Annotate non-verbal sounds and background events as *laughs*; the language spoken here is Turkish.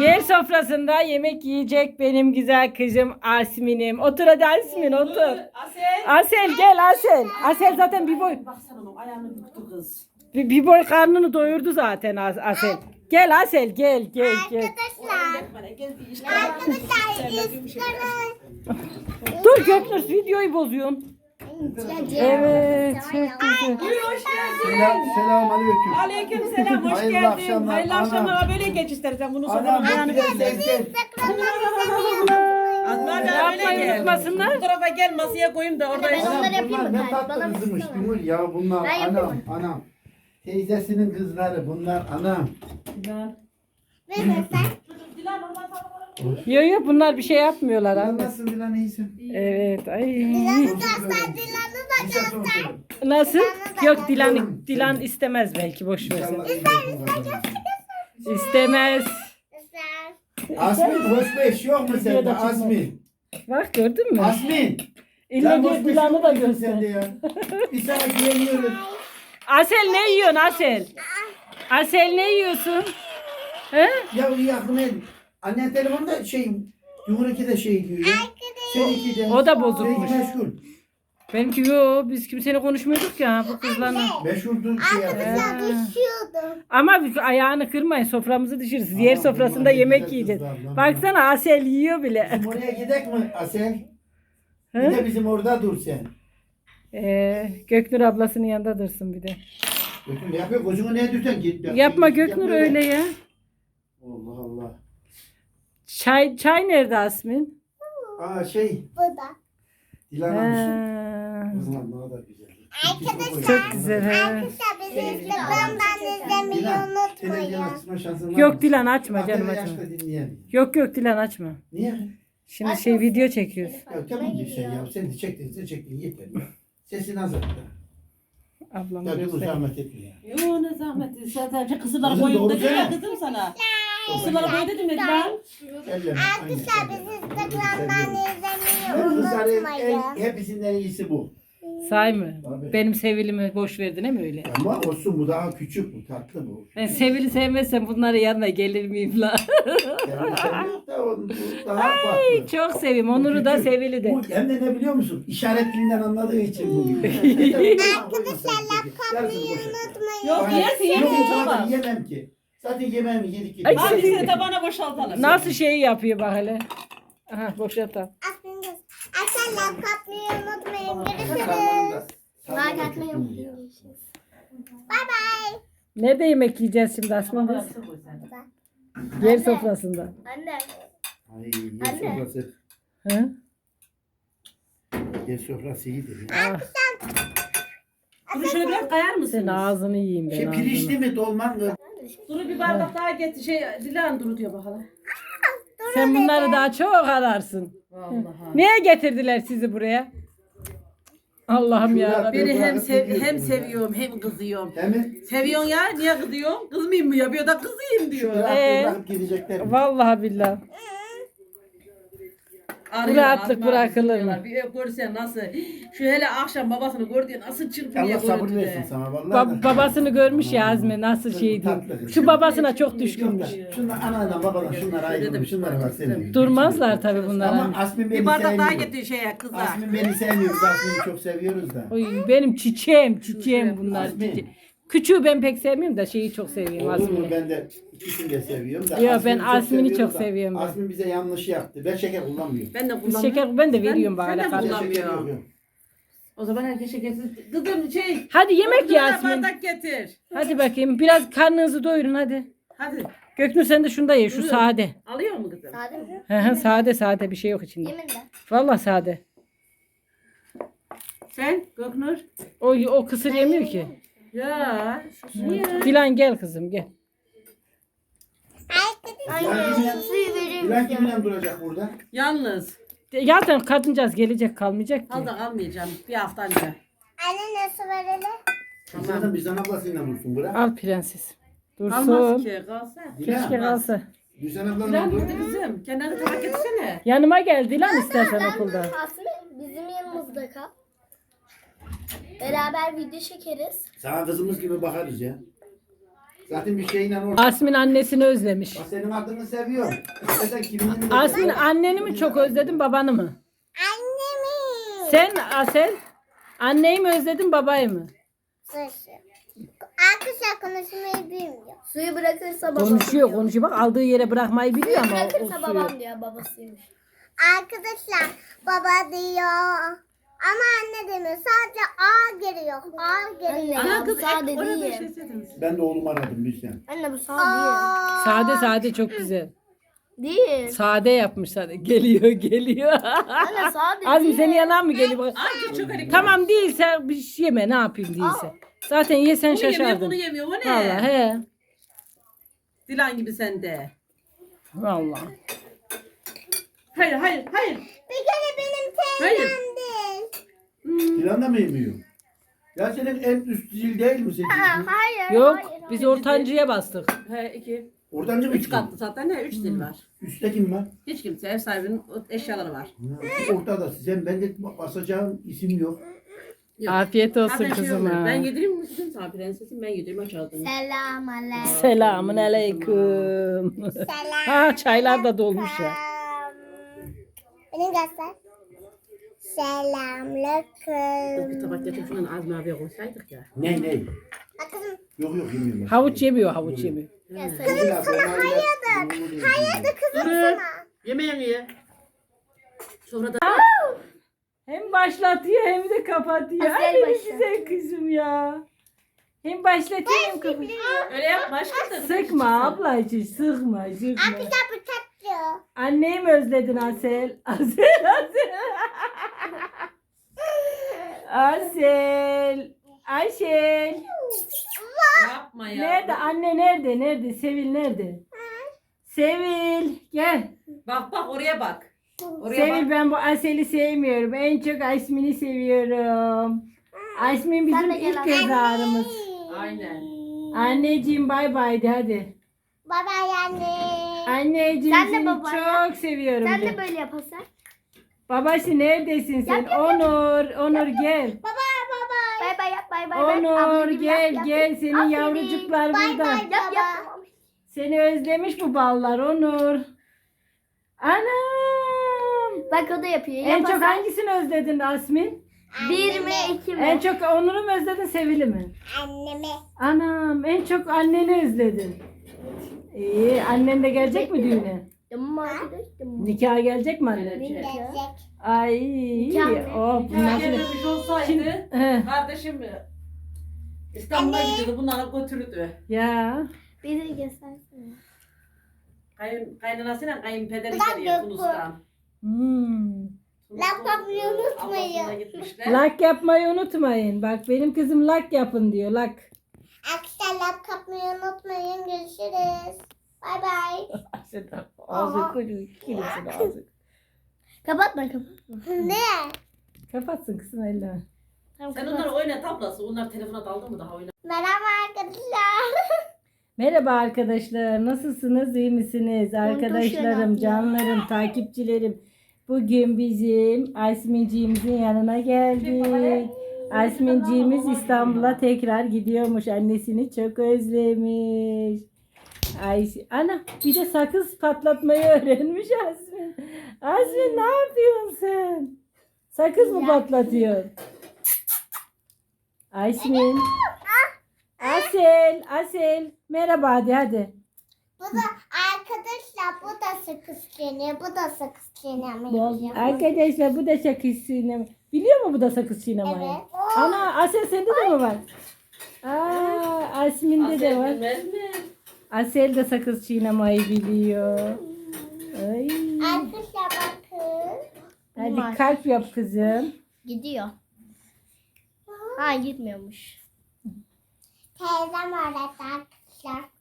Yer sofrasında yemek yiyecek benim güzel kızım Asmin'im. Otur hadi Asmin otur. Asel. Asel gel Asel. Asel zaten bir boy Baksana onun ayağını büktü kız. bir, bir boy karnını doyurdu zaten As- Asel. Gel Asel gel gel gel. Arkadaşlar. Arkadaşlar isterim. Dur Göknur videoyu bozuyorsun. Evet çok güzel. Selam, selam aleyküm. Aleyküm selam hoş Hayırlı geldin. akşamlar. Hayırlı Anam. akşamlar. Böyle geç istersen bunu sonra Anam ayağını gel ver. gel gel. Azma da öyle Yapmayı gel. unutmasınlar. Bu tarafa gel masaya koyayım da orada. Ben Anam onları yapayım mı? ne Bana tatlı bir kızmış istemem. Timur ya bunlar Ben anam yapayım anam. Teyzesinin kızları bunlar anam. Verin sen. Yok yok bunlar bir şey yapmıyorlar Lan anne. nasılsın Dilan iyisin? Evet ay. Göster Dilan'ı da göster. Nasıl? Yok Dilan Dilan istemez belki boş ver. İnşallah. İstemez. Göster. Asmin hoş beş yok mu sende Videoda çıkma. Asmin? Bak gördün mü? Asmin. İlle Lan beş Dilan'ı yok da musun göster. sende ya? Biz sana güveniyoruz. Asel ne yiyorsun Asel? Asel ne yiyorsun? He? Ya iyi aklıma el. Annen telefonda şey Cumhuriyeti de şey diyor ya. Seninki de. O da bozukmuş. Seninki meşgul. Benimki yok. Biz kimseyle konuşmuyorduk ya bu kızlarla. Meşguldun şey yapıyor. Arkadaşlar düşüyordum. Ama biz ayağını kırmayın soframızı düşürürüz. Aman Yer bunlar sofrasında ne yemek güzel yiyeceğiz. kızlar lan. Baksana Asel yiyor bile. Bizim oraya gidek mi Asel? Bir He? de bizim orada dur sen. Ee, Göknur ablasının yanında dursun bir de. Göknur ne yapıyor? Kocunu ne dürten git. yap. Yapma Göknur yapma öyle ya. Allah Allah. Çay çay nerede Asmin? Aa şey. Bu da. Dilan O zaman ne kadar güzel. çok güzel. he. Arkadaşlar bizi Instagram'dan izlemeyi Dilan, unutmayın. televizyon açma şansın var Yok? Dilan açma canım ben açma. yaşta. Yok yok Dilan açma. Niye? Şimdi şey video çekiyoruz. Ya tamam bir şey ya. Sen de çektin, sen çektin yeter ya. Sesini azalt da. Ablamı Ya dur göster. zahmet etme ya. Yo ne zahmet. Zaten kısırları Kızım, doğru söyle. kızım sana. Kısırları koy dedim ya lan. Elleme. Arkadaşlar bizi Instagram'dan izlemeyi unutmayın. en, hepsinden iyisi bu. Say mı? Tabii. Benim sevilimi boş verdin mi öyle? Ama olsun bu daha küçük bu tatlı bu. Ben sevili sevmezsem bunların yanına gelir miyim la? *laughs* Yani yok da o- bu daha farklı. Çok sevim. Onur'u da küçük. sevili de. Bu hem de ne biliyor musun? İşaret dilinden anladığı için bu. *laughs* Arkadaşlar Yok yersin Yok yersin sana baba. yemem ki. Zaten yemeğimi yedik yedik. Ay, Hadi seni tabağına boşaltalım. Nasıl şey yapıyor bak hele. Aha boşaltalım. Arkadaşlar kapmayı unutmayın. Görüşürüz. Like atmayı unutmayın. Bye bye. Nerede yemek yiyeceğiz şimdi aslında biz? Yer sofrasında. Anne. Ay yer Anne. sofrası. Hı? Yer sofrası iyidir. Ah, Duru şöyle biraz kayar mısınız? ağzını yiyeyim ben Şey pirinçli ağzını. mi dolman mı? Duru bir bardak daha getir. Şey Dilan Duru diyor bakalım. Sen bunları daha çok ararsın. Vallahi. Niye getirdiler sizi buraya? Allah'ım ya. Beni hem sev hem seviyorum hem kızıyorum. Değil mi? Seviyorsun ya niye kızıyorsun? Kızmayayım mı yapıyor da kızayım diyor. Ee? bırakıp gidecekler? Vallahi billahi. Arıyor, rahatlık bırakılır mı? Bir ev görsen nasıl. Şu hele akşam babasını gördü nasıl çırpınıyor Allah sabır görüntüde. versin sana vallahi. Ba- babasını görmüş ya Azmi nasıl şey diyor. Şu babasına çok düşkünmüş. Şunlar anadan babadan şunlar ayrılmış. Şunlara bak senin. Durmazlar tabii bunlar. Ama Asmin beni Bir bardak daha sevmiyor. getir şeye kıza. Asmin beni sevmiyor. Biz Asmin'i çok seviyoruz da. Oy, benim çiçeğim, çiçeğim bunlar. Çiçe- Küçüğü ben pek sevmiyorum da şeyi çok seviyorum Olur mu? Azmi'yi. Ben de ikisini de seviyorum da. Yo, ben Asmin'i Asmin'i çok seviyorum da seviyorum ben. Asmin bize yanlış yaptı. Ben şeker kullanmıyorum. Ben de Biz kullanmıyorum. şeker ben de veriyorum bana. sen de kardeşim. kullan. Şeker Kullanmıyor. yok, yok. O zaman herkes şekersiz. Kızım şey. Hadi yemek da Yasmin. bardak getir. Hadi bakayım biraz karnınızı doyurun hadi. Hadi. Göknur sen de şunu da ye şu Buyurun. sade. Alıyor mu kızım? Sade mi? Hı hı, sade sade bir şey yok içinde. Yeminle. Vallahi sade. Sen Göknur? O, o kısır yemiyor ki. Ya. Niye? Dilan gel kızım gel. Anne suyu verir Dilan misin? kiminle duracak burada? Yalnız. Zaten kadıncağız gelecek kalmayacak ki. Al da kalmayacağım. Bir hafta önce. Anne nasıl verelim? Tamam. Zaten bizden ablasıyla dursun bırak. Al prenses. Kalmaz Dursun. ki. Kalsa. Keşke Dilan. kalsa. Bizden ablanla Dilan dur. burada kızım. Kendine tabak getirsene. Yanıma gel Dilan istersen okulda. Aslı bizim yanımızda kal. Beraber video çekeriz. Sana kızımız gibi bakarız ya. Zaten bir şeyle orada. Asmin annesini özlemiş. Bak senin adını de Asmin anneni mi çok özledin babanı mı? Annemi. Sen Asel anneyi mi özledin babayı mı? Susu. Arkadaşlar konuşmayı bilmiyor. Suyu bırakırsa babam Konuşuyor diyor. konuşuyor. Bak aldığı yere bırakmayı biliyor ama o, o Bırakırsa suyu. babam diyor babasıymış. Arkadaşlar baba diyor. Ama anne demiyor. Sadece A geliyor. A geliyor. Anne Ana kız sade ek- orada değil. şey. Ben de oğlumu aradım bizden. Anne bu sade Aa. Sade sade çok güzel. değil. Değil. Sade yapmış sade. Geliyor geliyor. Anne sade Azmi değil. senin yalan mı geliyor? Ay çok harika. Tamam değilse bir şey yeme ne yapayım değilse. Zaten yesen Bunu yemiyor şaşardın. bunu yemiyor. O ne? Vallahi he. Dilan gibi sende. Vallahi. Hayır hayır hayır. Bir kere benim Hayır. teyzem değil. Dilan da mı yemiyor? Ya senin en üst zil değil mi senin? Hayır. Yok hayır, biz ortancıya bastık. He iki. Ortancı mı Üç katlı zaten ne? Üç dil var. Üstte kim var? Hiç kimse ev sahibinin o eşyaları var. Ha, Ortada. Sen ben de basacağım isim yok. Yok. Afiyet olsun Zaten şey. Ben yedireyim mi kızım sana prensesim ben yedireyim aç ağzını. Selam aleyküm. Selamun aleyküm. Selam. ha çaylar da dolmuş ya. Benim göster. Selamünaleyküm. Bir tabak şundan az maviye koysaydık ya. Ne ne? Kızım. Yok yok yemiyorum. Havuç yemiyor havuç yemiyor. Hayırdır? Hayırdır kızım sana. Yemeğini ye. Hem başlatıyor hem de kapatıyor. Asel Ay benim başlat. güzel kızım ya. Hem başlatıyor hem kapatıyor. öyle yapma aşkım da. Sıkma ablacığım sıkma sıkma. Arkadaşlar bu tatlı. Anneyi mi özledin Asel? *laughs* Asel Asel. Asel. Ayşel. Yapma ya. Nerede anne nerede nerede Sevil nerede? Sevil gel. Bak bak oraya bak. Oraya Sevil bak. ben bu Asel'i sevmiyorum. En çok Asmin'i seviyorum. Asmin bizim de gel ilk anne. göz ağrımız. Aynen. Anneciğim bay bay de hadi. Baba anne. Anneciğim Sen de seni çok seviyorum. Sen de. de böyle yaparsan. Babası neredesin sen? Yap, yap, yap. Onur, Onur gel. Baba baba. Bay bay yap bay bay. Onur Aferin, gel yap, yap. gel senin Aferin. yavrucuklar Bay burada. bay. Yap yap. Seni özlemiş bu ballar Onur. Anam. Bak o da yapıyor. En çok Yaparsan hangisini özledin Asmin? bir mi iki mi? En çok Onur'u mu özledin Sevil'i mi? Annemi. Anam en çok anneni özledin. İyi annen de gelecek mi düğüne? Tamam arkadaşım. Nikaha gelecek mi annen? Gelecek. Ay Nikah oh bunlar şimdi. gelmemiş olsaydı He, kardeşim İstanbul'a gidiyordu bunları götürürdü. ya Bizi göstersene. Kayın, kaynanasıyla kayınpederi Ulan geliyor yok bu. Tunus'tan. hmm. Laf yapmayı unutmayın. Ablasına gitmişler. Lak yapmayı unutmayın. Bak benim kızım lak yapın diyor lak. Arkadaşlar laf kapmayı unutmayın. Görüşürüz. Bay bay. Ağzı kuruyor. Kilisin ağzı. Kapatma kapatma. ne? Kapatsın kızım elini. Tamam, Sen kapat. onları oyna tablası. Onlar telefona daldı mı daha oyna. Merhaba arkadaşlar. *laughs* Merhaba arkadaşlar. Nasılsınız? iyi misiniz? Arkadaşlarım, canlarım, *laughs* takipçilerim. Bugün bizim Asminciğimizin yanına geldik. Asminciğimiz İstanbul'a tekrar gidiyormuş. Annesini çok özlemiş. Ay, ana bir de sakız patlatmayı öğrenmiş Asmin. Asmin ne yapıyorsun sen? Sakız mı patlatıyorsun? Asmin. Asel, Asel. Merhaba hadi hadi. Bu da arkadaşlar bu da sakız çiğneye, bu da sakız çiğneme. Arkadaşlar bu da sakız çiğneme. Biliyor mu bu da sakız çiğnemeyi? Evet. Ana Asel sende de mi var? Aa, Asmin'de de var. Bilmez mi? Asel de sakız çiğnemeyi biliyor. Ay. Arkadaşlar bakın. Hadi kalp yap kızım. Gidiyor. Ha gitmiyormuş. Teyzem öğretti arkadaşlar.